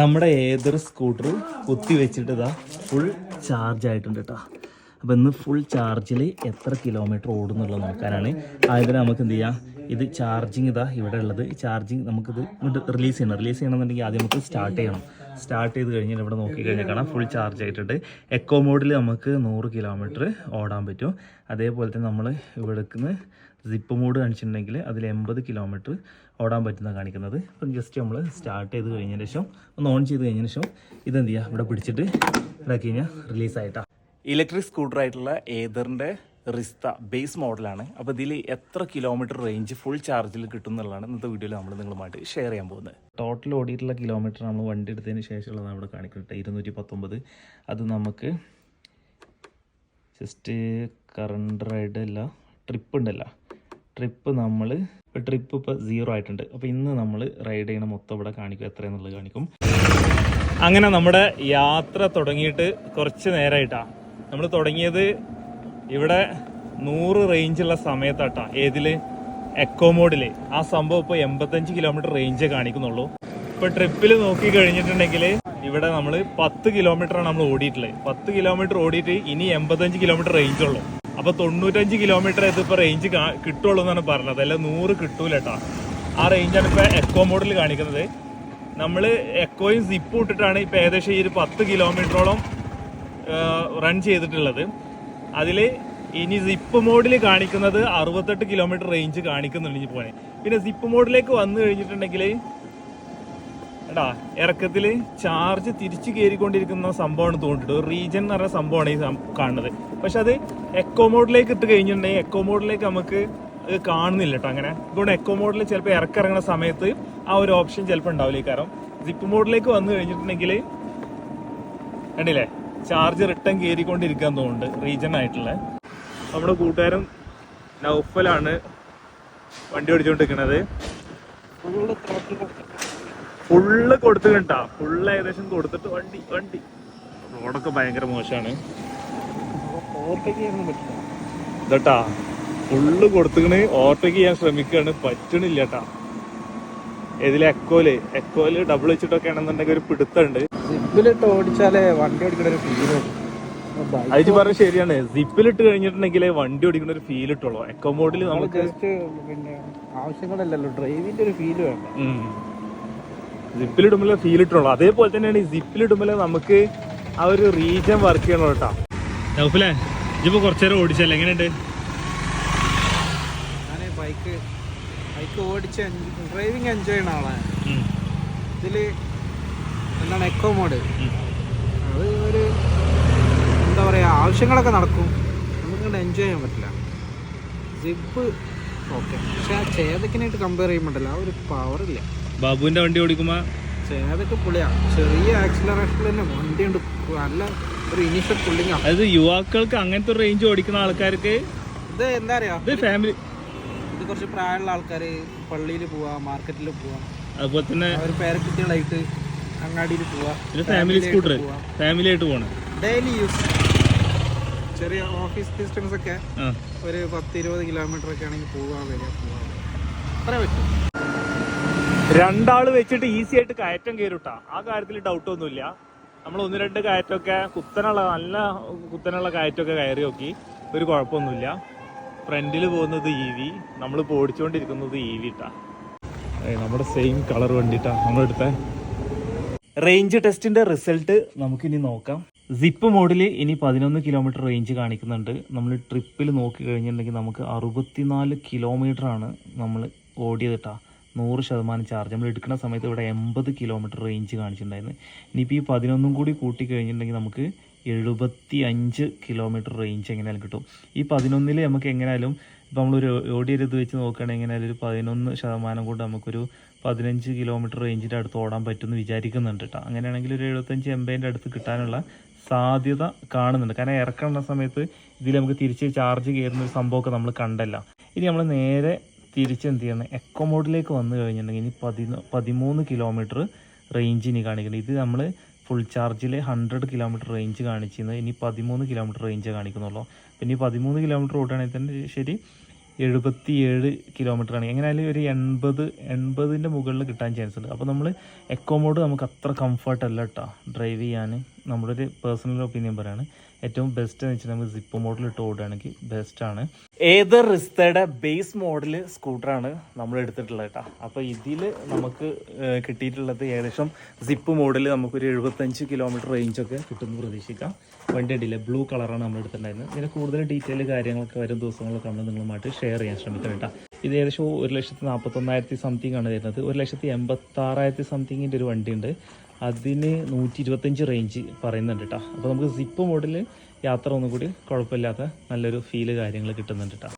നമ്മുടെ ഏതൊരു സ്കൂട്ടർ കുത്തി വെച്ചിട്ട് ഇതാ ഫുൾ ചാർജ് ആയിട്ടുണ്ട് കേട്ടോ അപ്പോൾ ഇന്ന് ഫുൾ ചാർജിൽ എത്ര കിലോമീറ്റർ ഓടുന്നുള്ളത് നോക്കാനാണ്. ആയതിനാൽ നമുക്ക് എന്ത് ചെയ്യാം? ഇത് ചാർജിങ് ഇതാ ഇവിടെ ഉള്ളത്. ചാർജിങ് നമുക്കിത് റിലീസ് ചെയ്യണം. റിലീസ് ചെയ്യണമെന്നുണ്ടെങ്കിൽ ആദ്യം നമുക്ക് സ്റ്റാർട്ട് ചെയ്യണം. സ്റ്റാർട്ട് ചെയ്ത് കഴിഞ്ഞാൽ ഇവിടെ നോക്കി കഴിഞ്ഞാൽ കാണാം. ഫുൾ ചാർജ് ആയിട്ടുണ്ട്. എക്കോ മോഡിൽ നമുക്ക് നൂറ് കിലോമീറ്റർ ഓടാൻ പറ്റും. അതേപോലെ തന്നെ നമ്മൾ ഇവിടെ നിന്ന് സിപ്പ് മോഡ് കാണിച്ചിട്ടുണ്ടെങ്കിൽ അതിൽ എൺപത് കിലോമീറ്റർ ഓടാൻ പറ്റുന്ന കാണിക്കുന്നത്. അപ്പം ജസ്റ്റ് നമ്മൾ സ്റ്റാർട്ട് ചെയ്ത് കഴിഞ്ഞതിന് ശേഷം ഒന്ന് ഓൺ ചെയ്ത് കഴിഞ്ഞതിന് ശേഷം ഇതെന്ത് ചെയ്യുക ഇവിടെ പിടിച്ചിട്ട് ഇതാക്കി കഴിഞ്ഞാൽ റിലീസ് ആയിട്ടാ. ഇലക്ട്രിക് സ്കൂട്ടർ ആയിട്ടുള്ള ഏതറിന്റെ റിസ്ത ബേസ് മോഡലാണ്. അപ്പോൾ ഇതിൽ എത്ര കിലോമീറ്റർ റേഞ്ച് ഫുൾ ചാർജിൽ കിട്ടും എന്നുള്ളതാണ് ഇന്നത്തെ വീഡിയോയിൽ നമ്മൾ നിങ്ങളുമായിട്ട് ഷെയർ ചെയ്യാൻ പോകുന്നത്. ടോട്ടൽ ഓടിയിട്ടുള്ള കിലോമീറ്റർ നമ്മൾ വണ്ടി എടുത്തതിന് ശേഷമുള്ളതാണ് ഇവിടെ കാണിക്കുന്നത് ഇരുന്നൂറ്റി പത്തൊമ്പത് അത് നമുക്ക് ജസ്റ്റ് കറണ്ട് റൈഡ് അല്ല ട്രിപ്പ് ഉണ്ടല്ലോ. ട്രിപ്പ് നമ്മൾ ട്രിപ്പ് ഇപ്പോൾ സീറോ ആയിട്ടുണ്ട്. അപ്പോൾ ഇന്ന് നമ്മൾ റൈഡ് ചെയ്യണ മൊത്തം ഇവിടെ കാണിക്കും. എത്രയെന്നുള്ളത് കാണിക്കും. അങ്ങനെ നമ്മുടെ യാത്ര തുടങ്ങിയിട്ട് കുറച്ച് നേരമായിട്ടാണ് നമ്മൾ തുടങ്ങിയത് ഇവിടെ നൂറ് റേഞ്ചുള്ള സമയത്താട്ടാ. ഏതിൽ? എക്കോ മോഡിൽ ആ സംഭവം ഇപ്പോൾ എൺപത്തഞ്ച് കിലോമീറ്റർ റേഞ്ച് കാണിക്കുന്നുള്ളൂ. ഇപ്പൊ ട്രിപ്പിൽ നോക്കി കഴിഞ്ഞിട്ടുണ്ടെങ്കിൽ ഇവിടെ നമ്മൾ പത്ത് കിലോമീറ്ററാണ് നമ്മൾ ഓടിയിട്ടുള്ളത്. പത്ത് കിലോമീറ്റർ ഓടിയിട്ട് ഇനി എൺപത്തഞ്ച് കിലോമീറ്റർ റേഞ്ച് ഉള്ളൂ. അപ്പൊ തൊണ്ണൂറ്റഞ്ച് കിലോമീറ്റർ ഇതിപ്പോ റേഞ്ച് കിട്ടുള്ളൂ എന്നാണ് പറഞ്ഞത്. അല്ല നൂറ് കിട്ടൂല കേട്ടാ ആ റേഞ്ചാണ് ഇപ്പൊ എക്കോ മോഡിൽ കാണിക്കുന്നത്. നമ്മൾ എക്കോയും സിപ്പ് ഇട്ടിട്ടാണ് ഇപ്പൊ ഏകദേശം ഈ ഒരു പത്ത് കിലോമീറ്ററോളം റൺ ചെയ്തിട്ടുള്ളത്. അതിൽ ഇനി സിപ്പ് മോഡിൽ കാണിക്കുന്നത് അറുപത്തെട്ട് കിലോമീറ്റർ റേഞ്ച് കാണിക്കുന്നുണ്ട് ഇനി പോണേ പിന്നെ സിപ്പ് മോഡിലേക്ക് വന്നു കഴിഞ്ഞിട്ടുണ്ടെങ്കിൽ എടാ ഇറക്കത്തിൽ ചാർജ് തിരിച്ചു കയറിക്കൊണ്ടിരിക്കുന്ന സംഭവമാണ് തോന്നിട്ട് റീജൻ എന്ന് പറഞ്ഞ സംഭവമാണ് ഈ കാണുന്നത്. പക്ഷെ അത് എക്കോ മോഡിലേക്ക് ഇട്ട് കഴിഞ്ഞിട്ടുണ്ടെങ്കിൽ എക്കോ മോഡിലേക്ക് നമുക്ക് അത് കാണുന്നില്ല കേട്ടോ അങ്ങനെ. ഇതുകൊണ്ട് എക്കോ മോഡിൽ ചിലപ്പോൾ ഇറക്കിറങ്ങുന്ന സമയത്ത് ആ ഒരു ഓപ്ഷൻ ചിലപ്പോൾ ഉണ്ടാവില്ല കാരണം. സിപ്പ് മോഡിലേക്ക് വന്നു കഴിഞ്ഞിട്ടുണ്ടെങ്കിൽ കണ്ടില്ലേ? ചാർജ് റിട്ടേൺ കയറിക്കൊണ്ടിരിക്കാൻ തോന്നുന്നുണ്ട് റീജൻ ആയിട്ടുള്ള. നമ്മുടെ കൂട്ടുകാരൻ നൗഫലാണ് വണ്ടി ഓടിച്ചുകൊണ്ടിരിക്കുന്നത് ഫുള്ള് കൊടുത്തു കണ്ടാ ഫുള്ള് ഏകദേശം കൊടുത്തിട്ട് വണ്ടി വണ്ടി. റോഡൊക്കെ ഭയങ്കര മോശമാണ്. ഇതട്ടാ. ഫുള്ള് കൊടുത്തുകണ് ഓവർടേക്ക് ചെയ്യാൻ ശ്രമിക്കുകയാണ് പറ്റണില്ല കേട്ടാ ഇതിലെ എക്കോൽ എക്കോൽ ഡബിൾ വെച്ചിട്ടൊക്കെ ആണെന്നുണ്ടെങ്കിൽ ഒരു പിടുത്തുണ്ട്. സിപ്പിലിട്ട് ഓടിച്ചാലേ വണ്ടി ഓടിക്കുന്ന ഒരു ഫീൽ അത് പറഞ്ഞ ശരിയാണ്. സിപ്പിലിട്ട് കഴിഞ്ഞിട്ടുണ്ടെങ്കിൽ വണ്ടി ഓടിക്കുന്ന ഒരു ഫീൽ ഇട്ടുള്ളൂ എക്കോ മോഡിൽ നമുക്ക് ജസ്റ്റ് പിന്നെ ആവശ്യങ്ങളല്ലല്ലോ ഡ്രൈവിന്റെ ഒരു ഫീൽ വേണ്ട. സിപ്പിലിടുമ്പോൾ ഫീൽ ഇട്ടുള്ളൂ അതേപോലെ തന്നെയാണ് ഈ സിപ്പിലിടുമ്പോൾ നമുക്ക് ആ ഒരു റീജൻ വർക്ക് ചെയ്യണം കേട്ടോ നൗഫിലെ ഇതിപ്പോ കുറച്ചേരം ഓടിച്ചല്ലേ? എങ്ങനെയുണ്ട്? ഞാൻ ബൈക്ക് ബൈക്ക് ഓടിച്ച് ഡ്രൈവിങ് എൻജോയ് ചെയ്യണ ആളാണ് ഇതിൽ എന്താണ് എക്കോ മോഡ് അത് ഒരു എന്താ പറയുക ആവശ്യങ്ങളൊക്കെ നടക്കും. നമുക്കിങ്ങോട്ട് എൻജോയ് ചെയ്യാൻ പറ്റില്ല. സിപ്പ് ഓക്കെ പക്ഷെ ആ ചേതക്കിനായിട്ട് കമ്പയർ ചെയ്യുമ്പോണ്ടല്ലോ ആ ഒരു പവറില്ല ബാബുവിന്റെ വണ്ടി ഓടിക്കുമ്പോൾ ചേതക്ക് പുള്ളിയാ. ചെറിയ ആക്സിലറേഷനിൽ തന്നെ വണ്ടി ഉണ്ട് നല്ല ഒരു ഇനീഷ്യൽ പുള്ളിങ് അതായത് യുവാക്കൾക്ക് അങ്ങനത്തെ ഒരു റേഞ്ച് ഓടിക്കുന്ന ആൾക്കാർക്ക് ഇത് എന്താ പറയാ ഇത് ഫാമിലി ഇത് കുറച്ച് പ്രായമുള്ള ആൾക്കാർ പള്ളിയിൽ പോവാ മാർക്കറ്റിൽ പോവാ. അതുപോലെ തന്നെ അവർ പേരക്കുട്ടികളായിട്ട് അങ്ങാടിയിൽ പോവാ. ഫാമിലി സ്കൂട്ടർ ഫാമിലി ആയിട്ട് പോണേ ഡെയിലി യൂസ് ചെറിയ ഓഫീസ് ഡിസ്റ്റൻസ് ഒക്കെ ഒരു പത്ത് ഇരുപത് കിലോമീറ്റർ ഒക്കെ ആണെങ്കിൽ പോവാ വരിക. പോവാ അത്ര പറ്റും. രണ്ടാൾ വെച്ചിട്ട് ഈസി ആയിട്ട് കയറ്റം കയറിട്ടാ ആ കാര്യത്തിൽ ഡൗട്ട് ഒന്നുമില്ല. നമ്മൾ ഒന്ന് രണ്ട് കയറ്റമൊക്കെ കുത്തനുള്ള നല്ല കുത്തനുള്ള കയറ്റമൊക്കെ കയറി നോക്കി. ഒരു കുഴപ്പമൊന്നുമില്ല. ഫ്രണ്ടിൽ പോകുന്നത് ഇ വി നമ്മൾ പോടിച്ചുകൊണ്ടിരിക്കുന്നത് ഇ വി ഇട്ടാ നമ്മുടെ സെയിം കളർ വണ്ടിട്ടാ. നമ്മളെടുത്ത റേഞ്ച് ടെസ്റ്റിന്റെ റിസൾട്ട് നമുക്കിനി നോക്കാം. സിപ്പ് മോഡിൽ ഇനി പതിനൊന്ന് കിലോമീറ്റർ റേഞ്ച് കാണിക്കുന്നുണ്ട്. നമ്മൾ ട്രിപ്പിൽ നോക്കി കഴിഞ്ഞിട്ടുണ്ടെങ്കിൽ നമുക്ക് അറുപത്തിനാല് കിലോമീറ്റർ ആണ് നമ്മൾ ഓടിയതിട്ടാ നൂറ് ശതമാനം ചാർജ് നമ്മൾ എടുക്കുന്ന സമയത്ത് ഇവിടെ എൺപത് കിലോമീറ്റർ റേഞ്ച് കാണിച്ചിട്ടുണ്ടായിരുന്നു. ഇനിയിപ്പോൾ ഈ പതിനൊന്നും കൂടി കൂട്ടി കഴിഞ്ഞിട്ടുണ്ടെങ്കിൽ നമുക്ക് എഴുപത്തി അഞ്ച് കിലോമീറ്റർ റേഞ്ച് എങ്ങനെയാലും കിട്ടും. ഈ പതിനൊന്നിൽ നമുക്ക് എങ്ങനെയാലും ഇപ്പോൾ നമ്മളൊരു ഓടിയൊരു ഇത് വെച്ച് നോക്കുകയാണെങ്കിൽ എങ്ങനെയാലും ഒരു പതിനൊന്ന് ശതമാനം കൊണ്ട് നമുക്കൊരു പതിനഞ്ച് കിലോമീറ്റർ റേഞ്ചിന്റെ അടുത്ത് ഓടാൻ പറ്റുമെന്ന് വിചാരിക്കുന്നുണ്ട് കേട്ടോ അങ്ങനെയാണെങ്കിൽ ഒരു എഴുപത്തഞ്ച് എൺപതിന്റെ അടുത്ത് കിട്ടാനുള്ള സാധ്യത കാണുന്നുണ്ട്. കാരണം ഇറക്കേണ്ട സമയത്ത് ഇതിൽ നമുക്ക് തിരിച്ച് ചാർജ് കയറുന്ന ഒരു സംഭവമൊക്കെ നമ്മൾ കണ്ടല്ല. ഇനി നമ്മൾ നേരെ തിരിച്ച് എന്ത് ചെയ്യണം? എക്കോ മോഡിലേക്ക് വന്നു കഴിഞ്ഞിട്ടുണ്ടെങ്കിൽ ഇനി പതിനൊ പതിമൂന്ന് കിലോമീറ്റർ റേഞ്ച് ഇനി കാണിക്കുന്നത് ഇത് നമ്മൾ ഫുൾ ചാർജിൽ ഹൺഡ്രഡ് കിലോമീറ്റർ റേഞ്ച് കാണിച്ചിരുന്നത്. ഇനി പതിമൂന്ന് കിലോമീറ്റർ റേഞ്ച് കാണിക്കുന്നുള്ളൂ. പിന്നെ ഈ പതിമൂന്ന് കിലോമീറ്റർ ഓടുകയാണെങ്കിൽ തന്നെ ശരി എഴുപത്തി ഏഴ് കിലോമീറ്റർ ആണ് എങ്ങനെയായാലും ഒരു എൺപത് എൺപതിന്റെ മുകളിൽ കിട്ടാൻ ചാൻസ് ഉണ്ട്. അപ്പോൾ നമ്മൾ എക്കോ മോഡ് നമുക്ക് അത്ര കംഫർട്ടല്ല കേട്ടോ ഡ്രൈവ് ചെയ്യാൻ നമ്മുടെ ഒരു പേഴ്സണൽ ഒപ്പീനിയൻ പറയാണ്. ഏറ്റവും ബെസ്റ്റ് എന്ന് വെച്ചാൽ നമുക്ക് സിപ്പ് മോഡൽ ഇട്ട് ഓടുകയാണെങ്കിൽ ബെസ്റ്റ് ആണ്. ഏത് റിസ്തയുടെ ബേസ് മോഡൽ സ്കൂട്ടറാണ് നമ്മൾ എടുത്തിട്ടുള്ളത് കേട്ടോ അപ്പോൾ ഇതിൽ നമുക്ക് കിട്ടിയിട്ടുള്ളത് ഏകദേശം സിപ്പ് മോഡൽ നമുക്കൊരു എഴുപത്തഞ്ച് കിലോമീറ്റർ റേഞ്ചൊക്കെ കിട്ടുമെന്ന് പ്രതീക്ഷിക്കാം. വണ്ടി അടിയില്ല ബ്ലൂ കളറാണ് നമ്മൾ എടുത്തിട്ടുണ്ടായിരുന്നത്. ഇതിന് കൂടുതൽ ഡീറ്റെയിൽ കാര്യങ്ങളൊക്കെ വരും ദിവസങ്ങളൊക്കെ നമ്മൾ നിങ്ങളുമായിട്ട് ഷെയർ ചെയ്യാൻ ശ്രമിക്കാം കേട്ടോ ഇത് ഏകദേശം ഒരു ലക്ഷത്തി നാൽപ്പത്തൊന്നായിരത്തി സംതിങ് ആണ് വരുന്നത് ഒരു ലക്ഷത്തി എൺപത്താറായിരത്തി സംതിങ്ങിന്റെ ഒരു വണ്ടിയുണ്ട്. അതിന് നൂറ്റി ഇരുപത്തഞ്ച് റേഞ്ച് പറയുന്നുണ്ട് കേട്ടോ. അപ്പോൾ നമുക്ക് സിപ്പ് മോഡൽ യാത്ര ഒന്നും കൂടി കുഴപ്പമില്ലാത്ത നല്ലൊരു ഫീൽ കാര്യങ്ങൾ കിട്ടുന്നുണ്ട് കേട്ടോ.